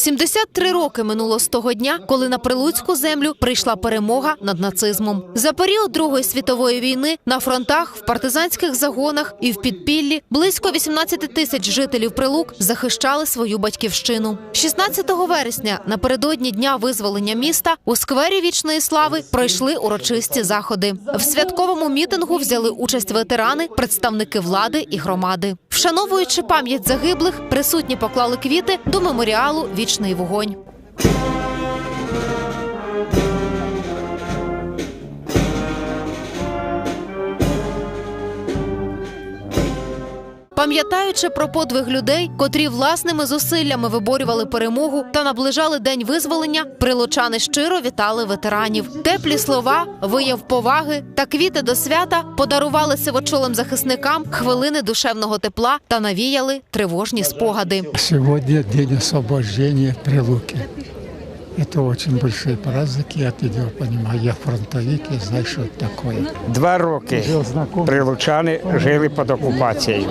73 роки минуло з того дня, коли на прилуцьку землю прийшла перемога над нацизмом. За період Другої світової війни на фронтах, в партизанських загонах і в підпіллі близько 18 тисяч жителів Прилук захищали свою батьківщину. 16 вересня, напередодні дня визволення міста, у сквері вічної слави пройшли урочисті заходи. В святковому мітингу взяли участь ветерани, представники влади і громади. Вшановуючи пам'ять загиблих, присутні поклали квіти до меморіалу Вічний вогонь. Пам'ятаючи про подвиг людей, котрі власними зусиллями виборювали перемогу та наближали день визволення, прилучани щиро вітали ветеранів. Теплі слова, вияв поваги та квіти до свята подарували сивочолим захисникам хвилини душевного тепла та навіяли тривожні спогади. Сегодня день освобождения Прилуки. Это очень большой праздник, я от этого понимаю. Я фронтовик, я знаю, что это такое. Два роки Жил знакомый. прилучани жили під окупацією.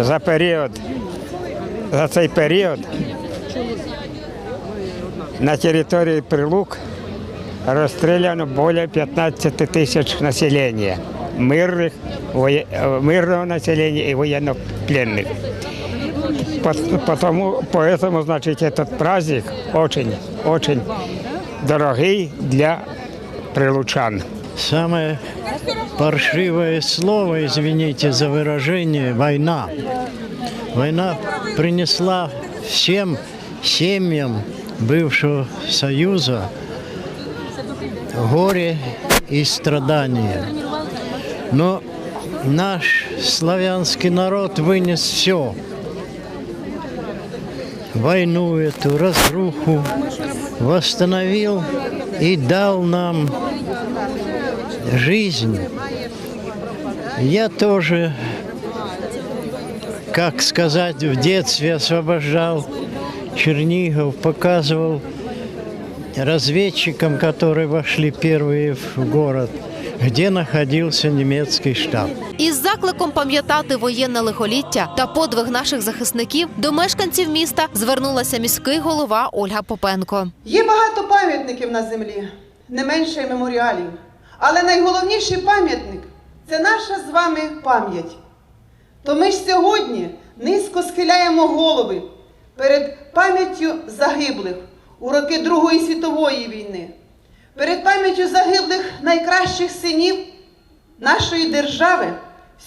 За період, за цей період на території Прилук розстріляно більше 15 тисяч населення, мирних, воє- е, мирного населення і воєннопленних. Пот- Потому, поэтому, значит, этот праздник очень, очень дорогий для прилучан. Самое паршивое слово, извините за выражение, война. Война принесла всем семьям бывшего Союза горе и страдания. Но наш славянский народ вынес все. Войну эту, разруху, восстановил и дал нам жизнь. Я тоже, как сказать, в детстве освобождал Чернигов, показывал разведчикам, которые вошли первые в город, где находился немецкий штаб. Із закликом пам'ятати воєнне лихоліття та подвиг наших захисників до мешканців міста звернулася міський голова Ольга Попенко. Є багато пам'ятників на землі, не менше меморіалів. Але найголовніший пам'ятник це наша з вами пам'ять. То ми ж сьогодні низько схиляємо голови перед пам'яттю загиблих у роки Другої світової війни, перед пам'яттю загиблих найкращих синів нашої держави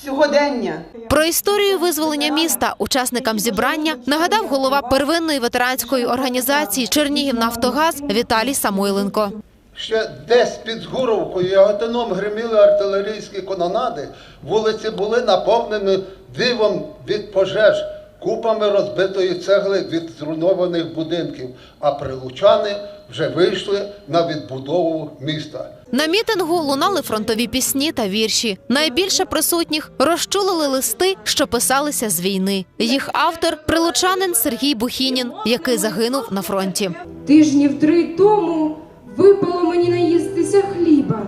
сьогодення. Про історію визволення міста учасникам зібрання нагадав голова первинної ветеранської організації Чернігівнафтогаз Віталій Самойленко. Ще десь під Згуровкою і Гатином гриміли артилерійські кононади, вулиці були наповнені дивом від пожеж, купами розбитої цегли від зруйнованих будинків, а прилучани вже вийшли на відбудову міста. На мітингу лунали фронтові пісні та вірші. Найбільше присутніх розчулили листи, що писалися з війни. Їх автор прилучанин Сергій Бухінін, який загинув на фронті. Тижнів три тому випало мені наїстися хліба.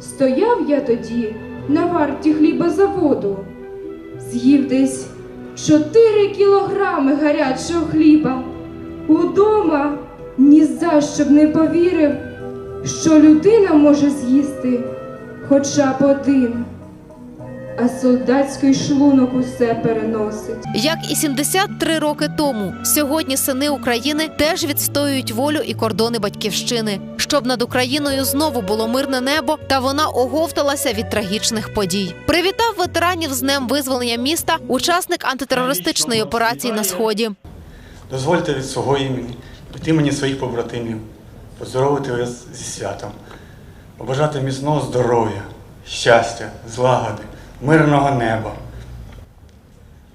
Стояв я тоді на варті хлібозаводу, з'їв десь чотири кілограми гарячого хліба. Удома ні за що б не повірив, що людина може з'їсти хоча б один, а солдатський шлунок усе переносить. Як і 73 роки тому, сьогодні сини України теж відстоюють волю і кордони батьківщини, щоб над Україною знову було мирне небо, та вона оговталася від трагічних подій. Привітав ветеранів з днем визволення міста, учасник антитерористичної операції на сході. Дозвольте від свого імені, від імені своїх побратимів, поздоровити вас зі святом, побажати міцного здоров'я, щастя, злагоди, мирного неба,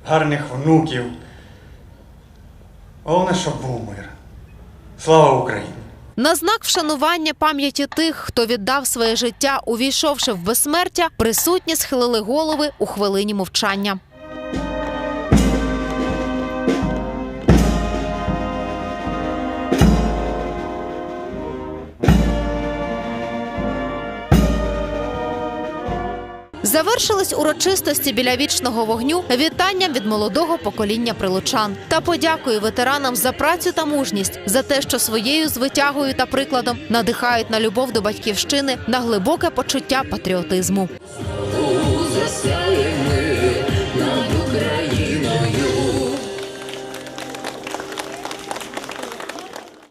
гарних внуків. Головне, щоб був мир. Слава Україні! На знак вшанування пам'яті тих, хто віддав своє життя, увійшовши в безсмертя, присутні схилили голови у хвилині мовчання. Завершились урочистості біля вічного вогню вітанням від молодого покоління прилучан та подякою ветеранам за працю та мужність за те, що своєю звитягою та прикладом надихають на любов до батьківщини на глибоке почуття патріотизму.